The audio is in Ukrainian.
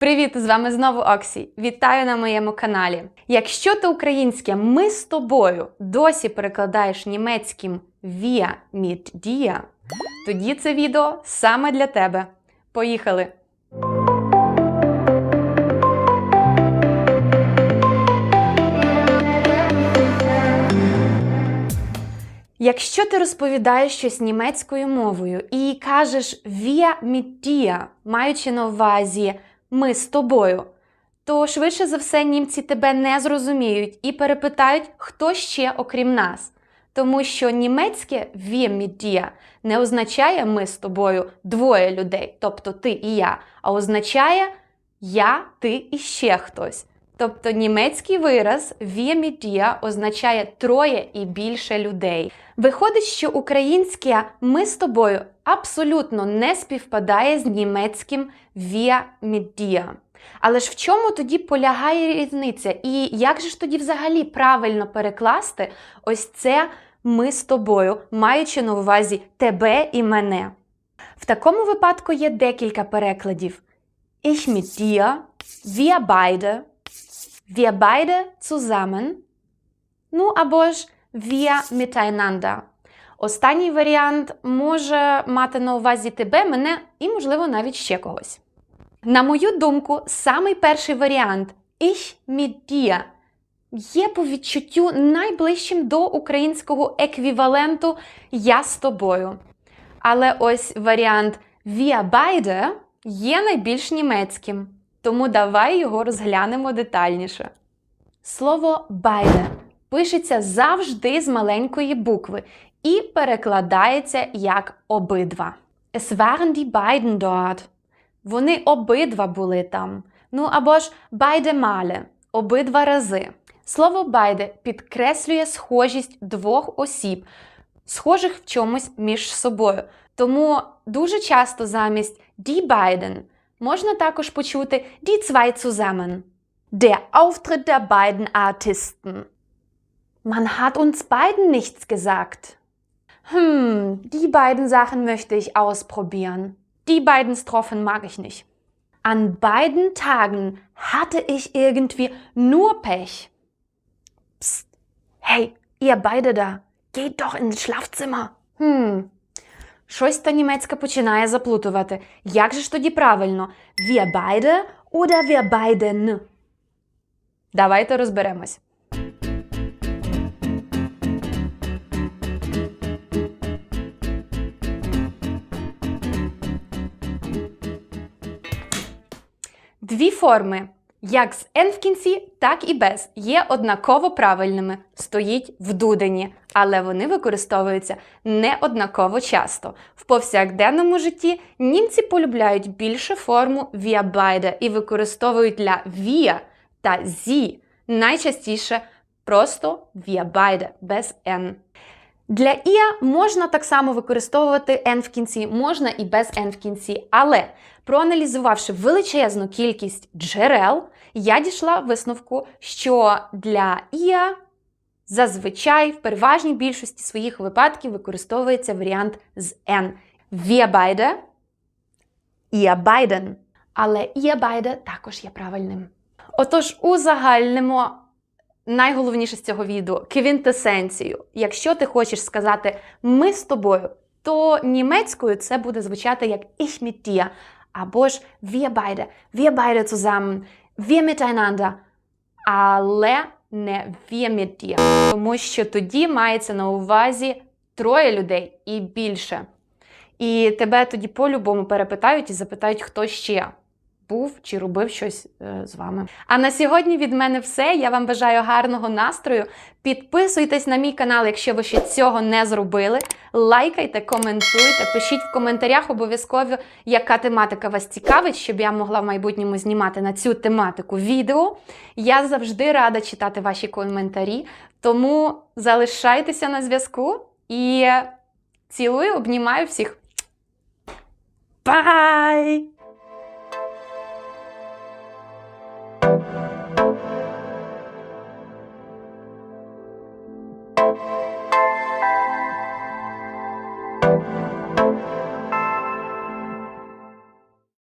Привіт! З вами знову Оксі. Вітаю на моєму каналі. Якщо ти українське ми з тобою досі перекладаєш німецьким via mit dir, тоді це відео саме для тебе. Поїхали! Якщо ти розповідаєш щось німецькою мовою і кажеш via mit dir, маючи на увазі ми з тобою, то швидше за все німці тебе не зрозуміють і перепитають, хто ще окрім нас. Тому що німецьке wir не означає ми з тобою двоє людей, тобто ти і я, а означає я, ти і ще хтось. Тобто німецький вираз wir означає троє і більше людей. Виходить, що українське ми з тобою абсолютно не співпадає з німецьким wir. Але ж в чому тоді полягає різниця? І як же ж тоді взагалі правильно перекласти ось це ми з тобою, маючи на увазі тебе і мене? В такому випадку є декілька перекладів: Ich mit dir, wir beide, wir beide zusammen, ну або ж wir miteinander. Останній варіант може мати на увазі тебе, мене і, можливо, навіть ще когось. На мою думку, самий перший варіант Ich mit dir є по відчуттю найближчим до українського еквіваленту Я з тобою. Але ось варіант Wir beide є найбільш німецьким, тому давай його розглянемо детальніше. Слово beide пишеться завжди з маленької букви і перекладається як обидва. Es waren die beiden dort. Вони обидва були там. Ну або ж beide Male – обидва рази. Слово beide підкреслює схожість двох осіб, схожих в чомусь між собою. Тому дуже часто замість die beiden можна також почути die zwei zusammen. Der Auftritt der beiden Artisten. Man hat uns beiden nichts gesagt. Hm, die beiden Sachen möchte ich ausprobieren. Die beiden Strophen mag ich nicht. An beiden Tagen hatte ich irgendwie nur Pech. Psst, hey, ihr beide da, geht doch ins Schlafzimmer. Hm. Щось та німецька починає заплутувати. Як же ж тоді правильно? Wir beide oder wir beiden? Давайте розберемось. Дві форми, як з «н» в кінці, так і без, є однаково правильними, стоїть в дудені, але вони використовуються не однаково часто. В повсякденному житті німці полюбляють більше форму «wir і використовують для «wir» та «sie» найчастіше просто «wir beide» без «н». Для «іа» можна так само використовувати «н» в кінці, можна і без «н» в кінці, але проаналізувавши величезну кількість джерел, я дійшла висновку, що для «іа» зазвичай в переважній більшості своїх випадків використовується варіант з «н». «Wir beide», «ihr beiden», але «ihr beide» також є правильним. Отож, узагальнимо найголовніше з цього відео квінтесенцію. Якщо ти хочеш сказати ми з тобою, то німецькою це буде звучати як ich mit dir, або ж wir beide, wir beide zusammen, wir miteinander, але не wir mit dir, тому що тоді мається на увазі троє людей і більше. І тебе тоді по-любому перепитають і запитають, хто ще був чи робив щось е, з вами. А на сьогодні від мене все. Я вам бажаю гарного настрою. Підписуйтесь на мій канал, якщо ви ще цього не зробили. Лайкайте, коментуйте, пишіть в коментарях обов'язково, яка тематика вас цікавить, щоб я могла в майбутньому знімати на цю тематику відео. Я завжди рада читати ваші коментарі, тому залишайтеся на зв'язку і цілую, обнімаю всіх. Бай!